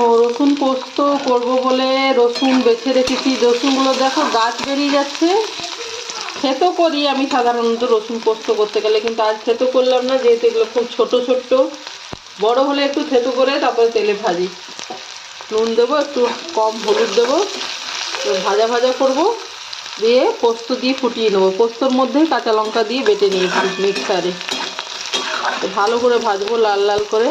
দেখো, রসুন পোস্ত করব বলে রসুন বেছে রেখেছি। রসুনগুলো দেখো, গাছ বেরিয়ে যাচ্ছে। খেতো করি আমি সাধারণত রসুন পোস্ত করতে গেলে, কিন্তু আজ খেতো করলাম না, যেহেতু এগুলো খুব ছোট ছোট্ট। বড় হলে একটু থেতো করে তারপরে তেলে ভাজি। নুন দেবো, একটু কম হলুদ দেবো। ভাজা ভাজা করব। দিয়ে পোস্ত দিয়ে ফুটিয়ে নেব। পোস্তর মধ্যে কাঁচা লঙ্কা দিয়ে বেটে নিয়েছি মিক্সারে ভালো করে ভাজবো লাল লাল করে।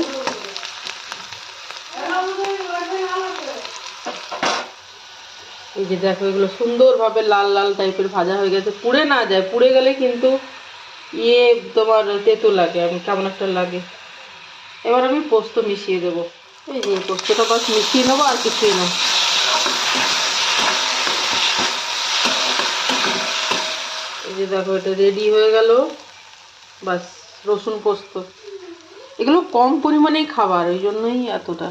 এই যে দেখো, এগুলো সুন্দরভাবে লাল লাল টাইপের ভাজা হয়ে গেছে। পুড়ে না যায়, পুড়ে গেলে কিন্তু ইয়ে তোমার তেতো লাগে, আমি কেমন একটা লাগে। এবার আমি পোস্ত মিশিয়ে দেবো। এই যে পোস্তটা বাস মিশিয়ে নেব, আর কিছুই না। এই যে দেখো, এটা রেডি হয়ে গেল। বাস, রসুন পোস্ত। এগুলো কম পরিমাণেই খাবার, ওই জন্যই এতটা।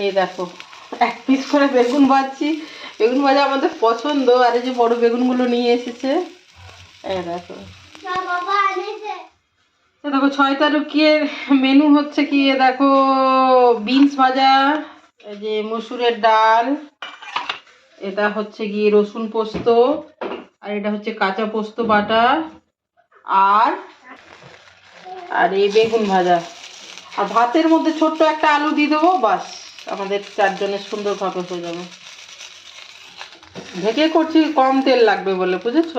এই দেখো, এক পিস করে বেগুন ভাজছি। বেগুন ভাজা আমাদের পছন্দ আর এই যে বড় বেগুনগুলো নিয়ে এসেছে। এই দেখো। দেখো ছয় তারকের মেনু হচ্ছে কি এ দেখো বিনস ভাজা এই যে মসুরের ডাল এটা হচ্ছে কি রসুন পোস্ত আর এটা হচ্ছে কাঁচা পোস্ত বাটা আর আর এই বেগুন ভাজা। আর ভাতের মধ্যে ছোট্ট একটা আলু দিয়ে দেবো বাস আমাদের চারজনের সুন্দর সুন্দরভাবে হয়ে যাবে। ঢেকে করছি, কম তেল লাগবে বলে, বুঝেছ?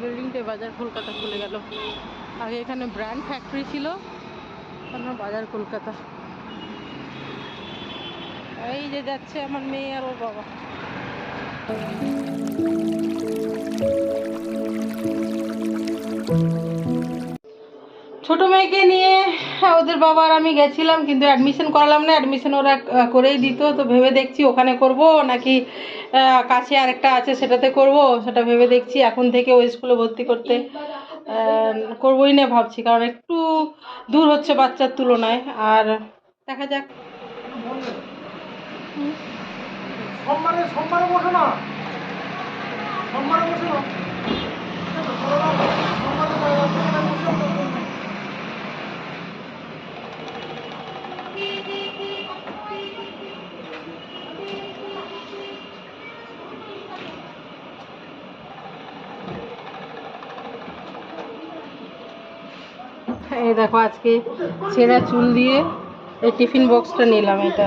বিল্ডিংটা বাজার কলকাতা খুলে গেল। আগে এখানে ব্র্যান্ড ফ্যাক্টরি ছিল, এখন বাজার কলকাতা। এই যে যাচ্ছে আমার মেয়ে আর ওর বাবা। ছোট মেয়েকে নিয়ে হ্যাঁ, ওদের বাবার আমি গেছিলাম কিন্তু অ্যাডমিশন করালাম না অ্যাডমিশন ওরা করেই দিত তো ভেবে দেখছি ওখানে করব নাকি কাছে আরেকটা আছে সেটাতে করব সেটা ভেবে দেখছি এখন থেকে ওই স্কুলে ভর্তি করতে করবোই না ভাবছি কারণ একটু দূর হচ্ছে বাচ্চার তুলনায় আর দেখা যাক। সোমবারে সোমবারে না। সোমবারে না। এই দেখো আজকে ছেঁড়া চুল দিয়ে এই টিফিন বক্সটা নিলাম এটা।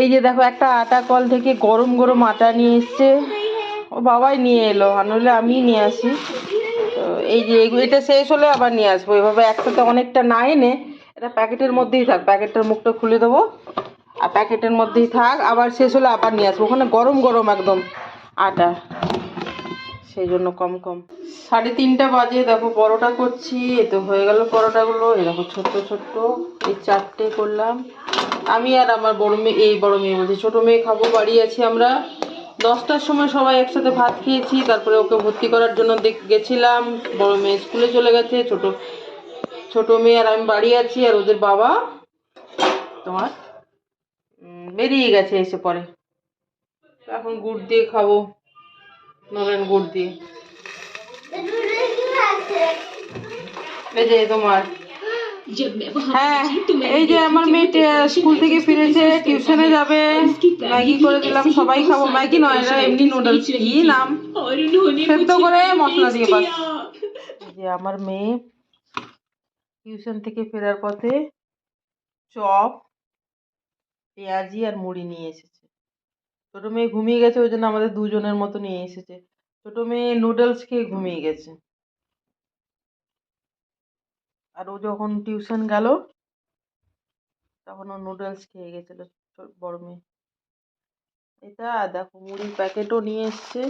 এই যে দেখো একটা আটা কল থেকে গরম গরম আটা নিয়ে এসছে। ও বাবাই নিয়ে এলো নইলে আমি নিয়ে আসি। তো এই যে এটা শেষ হলে আবার নিয়ে আসব। এভাবে একসাথে অনেকটা না এনে এটা প্যাকেটের মধ্যেই থাক। প্যাকেটের মুখটা খুলে দেবো। আর প্যাকেটের মধ্যেই থাক। আবার শেষ হলে আবার নিয়ে আসব। ওখানে গরম গরম একদম আটা। সেই জন্য কম কম। সাড়ে তিনটা বাজে। দেখো পরোটা করছি। এ তো হয়ে গেল পরোটাগুলো। দেখো ছোট্ট ছোট্ট। এই চারটে করলাম। আমি আর আমার বড় মেয়ে এই বড় মেয়ে বলছি, ছোটো মেয়ে খাব। বাড়ি আছি আমরা। দশটার সময় সবাই একসাথে ভাত খেয়েছি, তারপরে ওকে ভর্তি করার জন্য দেখ- গেছিলাম। বড় মেয়ে স্কুলে চলে গেছে, ছোট ছোট মেয়ে আর আমি বাড়ি আছি আর ওদের বাবা তোমার বেরিয়ে গেছে এসে পরে। এখন গুড় দিয়ে খাব, নলেন গুড় দিয়ে। এই যে তোমার হ্যাঁ এই যে আমার মেয়ে স্কুল থেকে ফিরেছে টিউশনে যাবে ম্যাগি করে দিলাম সবাই খাব ম্যাগি নয় এটা এমনি নুডলস কি নাম সেদ্ধ করে মশলা দিয়ে বাস এই যে আমার মেয়ে টিউশন থেকে ফেরার পথে চপ পেঁয়াজি আর মুড়ি নিয়ে এসেছে ছোট মেয়ে ঘুমিয়ে গেছে ওই জন্য আমাদের দুজনের মতো নিয়ে এসেছে ছোট মেয়ে নুডলস খেয়ে ঘুমিয়ে গেছে আর ও যখন টিউশন গেল তখন ও নুডলস খেয়ে গেছিল বড় মেয়ে। এটা দেখো মুড়ির প্যাকেটও নিয়ে এসছে।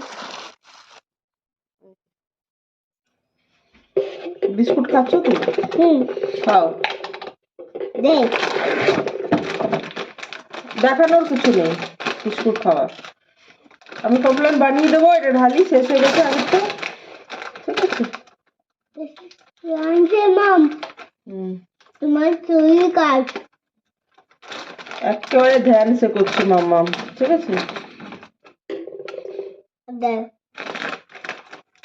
বিস্কুট খাচ্ছ তো? খাও। দেখানোর কিছু নেই বিস্কুট খাওয়া আমি কমপ্লেন বানিয়ে দেবো এটা ঢালি শেষ হয়ে গেছে আগেরটা ঠিক আছে। হুম তোমার চুল চুরি কাজ একেবারে ধ্যান সে করছি মাম্মাম ঠিক আছে?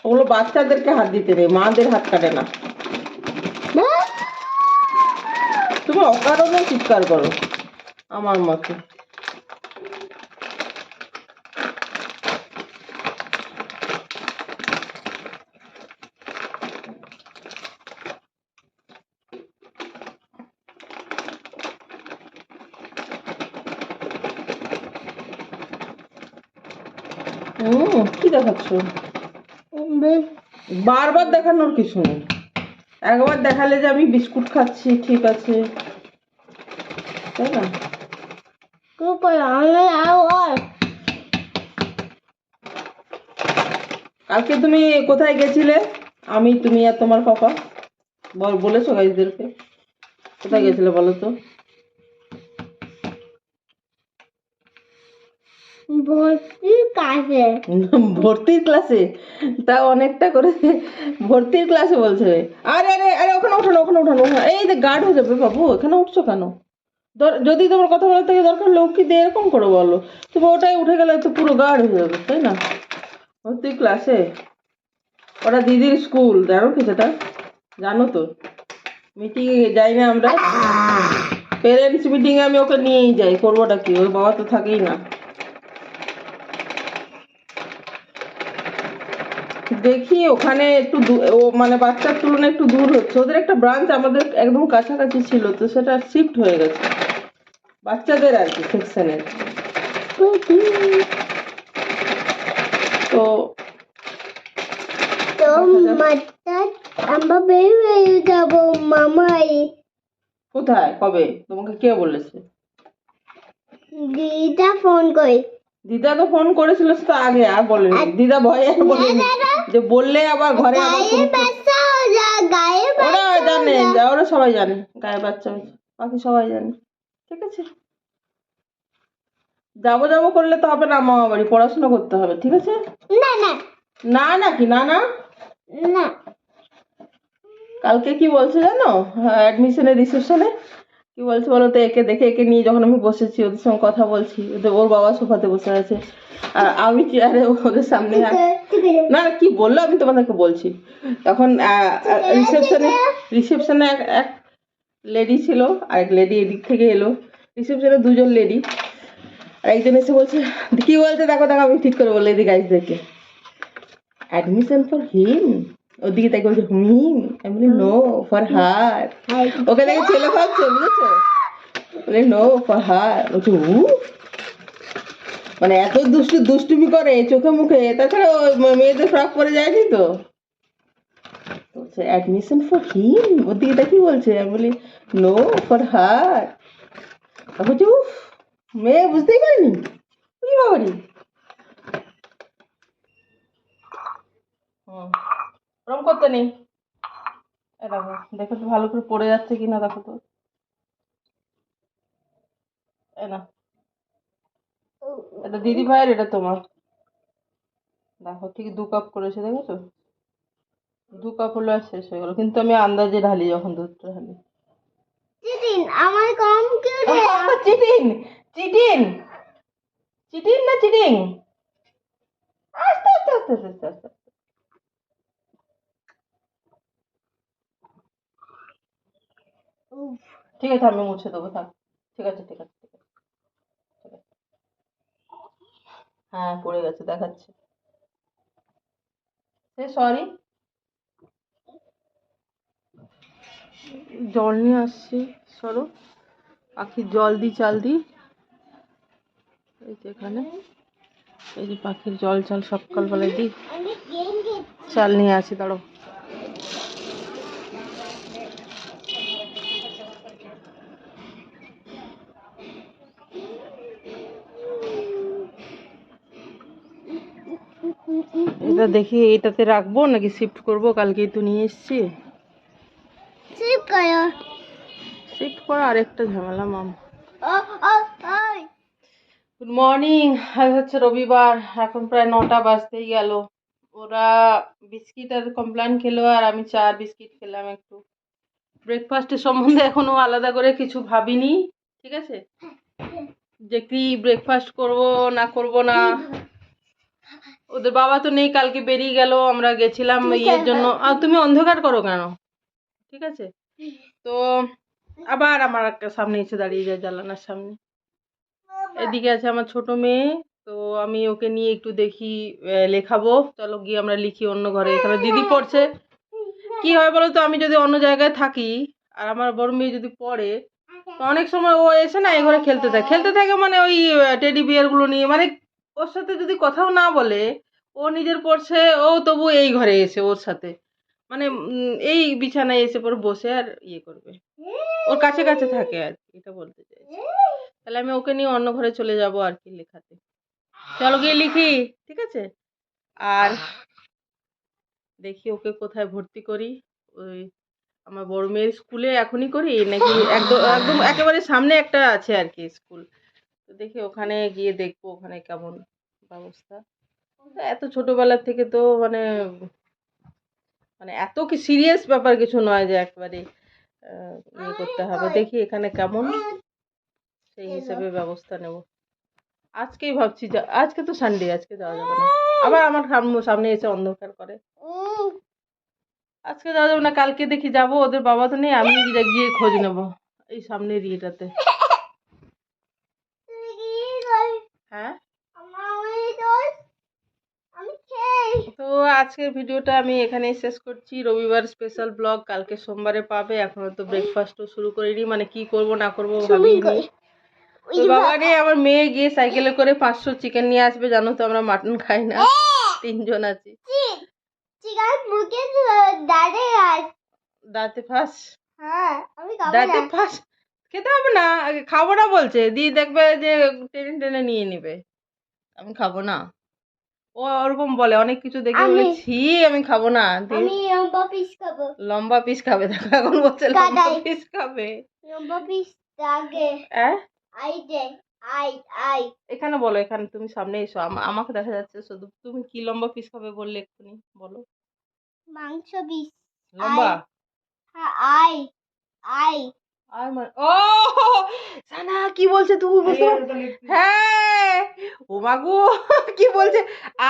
ওগুলো বাচ্চাদেরকে হাত দিতে নেই মাদের হাত কাটে না। তুমি অকারণে চিৎকার করো আমার মতো। হুম কি দেখাচ্ছ? বারবার দেখানোর কিছু নেই একবার দেখালে যে আমি বিস্কুট খাচ্ছি ঠিক আছে। তাই না? কালকে তুমি কোথায় গেছিলে? আমি তুমি আর তোমার পাপা? বল বলেছ গাইজদেরকে? কোথায় গেছিলে বলো তো? কাছে ভর্তির ক্লাসে তা অনেকটা করে ভর্তির ক্লাসে বলছে। আরে আরে আরে ওখানে ওঠানো ওখানে ওঠানো এই যে গার্ড হয়ে যাবে বাবু এখানে উঠছো কেন? যদি তোমার কথা বলার থেকে দরকার লোক কি দিয়ে এরকম করে বলো। তুমি ওটাই উঠে গেলে তো পুরো গার্ড হয়ে যাবে তাই না? ভর্তি ক্লাসে ওটা দিদির স্কুল জানো কি সেটা? জানো তো? মিটিংয়ে যাই না আমরা। পেরেন্টস মিটিংয়ে আমি ওকে নিয়েই যাই করবোটা কি? ওর বাবা তো থাকেই না। দেখি ওখানে একটু ও মানে বাচ্চার তুলনায় একটু দূর হচ্ছে। ওদের একটা ব্রাঞ্চ আমাদের একদম কাছাকাছি ছিল তো সেটা শিফট হয়ে গেছে। বাচ্চাদের আর কি সেকশনের তো তো আমরা বেরিয়ে বেরিয়ে যাব মামাই। কোথায়? কবে? তোমাকে কে বলেছে? দিদা ফোন করে দিদা তো ফোন করেছিল সেটা আগে আর বলেনি। দিদা ভয়ে আর বলেনি। যে বললে আবার ঘরে ওরা জানে ওরা সবাই জানে গায়ে বাচ্চা হয়েছে বাকি সবাই জানে ঠিক আছে? যাব যাব করলে তো হবে না মামা বাড়ি পড়াশোনা করতে হবে ঠিক আছে? না না। না নাকি না না? না। কালকে কি বলছে জানো? অ্যাডমিশনের রিসেপশনে কি বলছে বলো তো, একে দেখে একে নিয়ে যখন আমি বসেছি, ওদের সঙ্গে কথা বলছি, ওদের, ওর বাবা সোফাতে বসে আছে। আর আমি চেয়ারে ওদের সামনে না, কি বলল আমি তোমাদেরকে বলছি। তখন রিসেপশনে রিসেপশনে এক এক লেডি ছিল, আর এক লেডি এদিক থেকে এলো। রিসেপশনে দুজন লেডি আর একজন এসে বলছে, কি বলছে? দেখো দেখো, আমি ঠিক করে বলে এদিকে গাইজদেরকে অ্যাডমিশন ফর হিম ওদিকে তাকে বলছে হুম আমি বলি নো ফর হার ওকে দেখে ছেলে ভাবছে বুঝেছ বলে নো ফর হার বলছে উ মানে এত দুষ্টু দুষ্টুমি করে চোখে মুখে তাছাড়া মেয়েদের ফ্রক পরে যায়নি তো বলছে অ্যাডমিশন ফর হিম ওর দিকে দেখি বলছে আমি বলি নো ফর হার বলছে উফ মেয়ে বুঝতেই পারিনি কি বাবারি হুম ওরম করতে নেই। দেখো তো ভালো করে পড়ে যাচ্ছে কিনা দেখো তো। না এটা দিদি ভাইয়ের এটা তোমার। দেখো ঠিক দু কাপ করেছে দেখেছ? দু কাপ হলো আর শেষ হয়ে গেল। কিন্তু আমি আন্দাজে ঢালি যখন দুধটা ঢালি। আমার কম কি চিটিং চিটিং চিটিং না চিটিং? আস্তে আস্তে আস্তে আস্তে আস্তে। ঠিক আছে, আমি মুছে দেবো, থাক। ঠিক আছে ঠিক আছে ঠিক আছে। হ্যাঁ পড়ে গেছে, দেখাচ্ছে। সে সরি জল নিয়ে আসছি, সরো। পাখির জল দিই চাল দিই এই যে এখানে। এই যে পাখির জল, চাল সকালবেলায় দিই। চাল নিয়ে আসি দাঁড়ো এটা দেখি এটাতে রাখব নাকি শিফট করব? কালকেই তো নিয়ে এসেছি। সেভ করো। শিফট করা আরেকটা ঝামেলা মাম। গুড মর্নিং আজ হচ্ছে রবিবার এখন প্রায় নটা বাজতেই গেল। ওরা বিস্কিট আর কমপ্লেন খেলো আর আমি চা আর বিস্কিট খেলাম একটু। ব্রেকফাস্টের সম্বন্ধে এখনও আলাদা করে কিছু ভাবিনি ঠিক আছে? যে কি ব্রেকফাস্ট করব না করব না? ওদের বাবা তো নেই কালকে বেরিয়ে গেল আমরা গেছিলাম ইয়ের জন্য। আর তুমি অন্ধকার করো কেন? ঠিক আছে? তো আবার আমার একটা সামনে এসে দাঁড়িয়ে যায় জানালার সামনে। এদিকে আছে আমার ছোট মেয়ে তো আমি ওকে নিয়ে একটু দেখি লেখাবো। চলো গিয়ে আমরা লিখি অন্য ঘরে এখানে দিদি পড়ছে। কি হয় বলো তো আমি যদি অন্য জায়গায় থাকি আর আমার বড় মেয়ে যদি পড়ে তো অনেক সময় ও এসে না এ ঘরে খেলতে থাকে। খেলতে থাকে মানে ওই টেডি বিয়ারগুলো নিয়ে মানে ওর সাথে যদি কথাও না বলে, ও নিজের পড়ছে, ও তবু এই ঘরে এসে ওর সাথে। মানে এই বিছানায় এসে পর বসে আর ইয়ে করবে। ওর কাছে কাছে থাকে আর কি, এটা বলতে চাইছি। তাহলে আমি ওকে নিয়ে অন্য ঘরে চলে যাব আর কি লেখাতে। চলো গিয়ে লিখি, ঠিক আছে? আর দেখি ওকে কোথায় ভর্তি করি। ওই আমার বড় মেয়ের স্কুলে এখনই করি, নাকি একদম একদম একেবারে সামনে একটা আছে আর কি স্কুল। তো দেখি ওখানে গিয়ে দেখব ওখানে কেমন ব্যবস্থা। এত ছোটবেলার থেকে তো মানে মানে এত কি সিরিয়াস ব্যাপার কিছু নয় যে একবারে ইয়ে করতে হবে। দেখি এখানে কেমন, সেই হিসাবে ব্যবস্থা নেব। আজকেই ভাবছি আজকে তো সানডে আজকে যাওয়া যাবে না। আবার আমার সাম- সামনে এসে অন্ধকার করে। আজকে যাওয়া যাবে না, কালকে দেখি যাব, ওদের বাবা তো নেই আমি গিয়ে খোঁজ নেব এই সামনের ইয়েটাতে। হ্যাঁ? আমি তো আজকের ভিডিওটা আমি এখানেই শেষ করছি। রবিবার স্পেশাল ব্লগ কালকে সোমবারে পাবে। এখনও তো ব্রেকফাস্টও শুরু করিনি। মানে কি করব না করব ভাবিনি তো বাবা নেই আমার মেয়ে গিয়ে সাইকেলে করে পাঁচশো চিকেন নিয়ে আসবে। জানো তো আমরা মাটন খাই না। তিনজন আছি। দাঁতে ফাঁস। হ্যাঁ আমি দাঁতে ফাঁস? খেতে হবে না আগে খাব না বলছে দিয়ে দেখবে যে টেনে টেনে নিয়ে নেবে। আমি খাব না। ও ওরকম বলে অনেক কিছু দেখে বলে আমি- ছি আমি খাব না আমি লম্বা পিস খাব। লম্বা পিস খাবে দেখো এখন বলছে লম্বা পিস খাবে। লম্বা পিস আগে। হ্যাঁ আই দে আই আই। এখানে বলো এখানে তুমি সামনে এসো আমাকে দেখা যাচ্ছে শুধু তুমি কি লম্বা পিস খাবে বললে এক্ষুনি বলো। মাংস পিস লম্বা? হ্যাঁ আই আই। আর মানে ও! সানা কি বলছে তুমি বুঝতে হ্যাঁ! ও মাগু কি বলছে?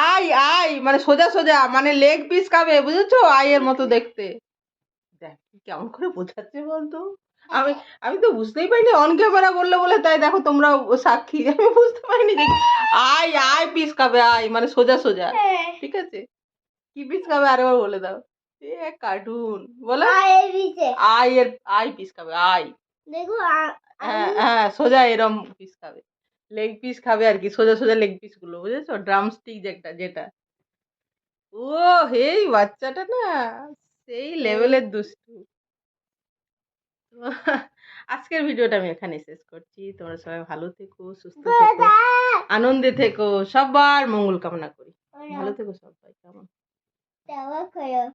আই আই মানে সোজা সোজা মানে লেগ পিস খাবে বুঝেছ? আইয়ের মতো দেখতে। দেখ কেমন করে বোঝাচ্ছে বলতো? আমি আমি তো বুঝতেই পারিনি অন ক্যামেরা বললে বলে তাই দেখো তোমরা সাক্ষী। আমি বুঝতে পারিনি। যে আই আই পিস খাবে আই মানে সোজা সোজা। ঠিক আছে? কি পিস খাবে আরেবার বলে দাও। এ কার্টুন বলো। আই পিসে আই এর আই পিস খাবে আই দেখো হ্যাঁ হ্যাঁ সোজা এরম পিস খাবে। লেগ পিস খাবে আর কি সোজা সোজা লেগ পিসগুলো বুঝেছ? ড্রাম স্টিক যেটা যেটা। ও হেই বাচ্চাটা না সেই লেভেলের দুষ্টু। আজকের ভিডিওটা আমি এখানে শেষ করছি। তোমরা সবাই ভালো থেকো সুস্থ থেকো আনন্দে থেকো সবার মঙ্গল কামনা করি। ভালো থেকো সবাই কেমন?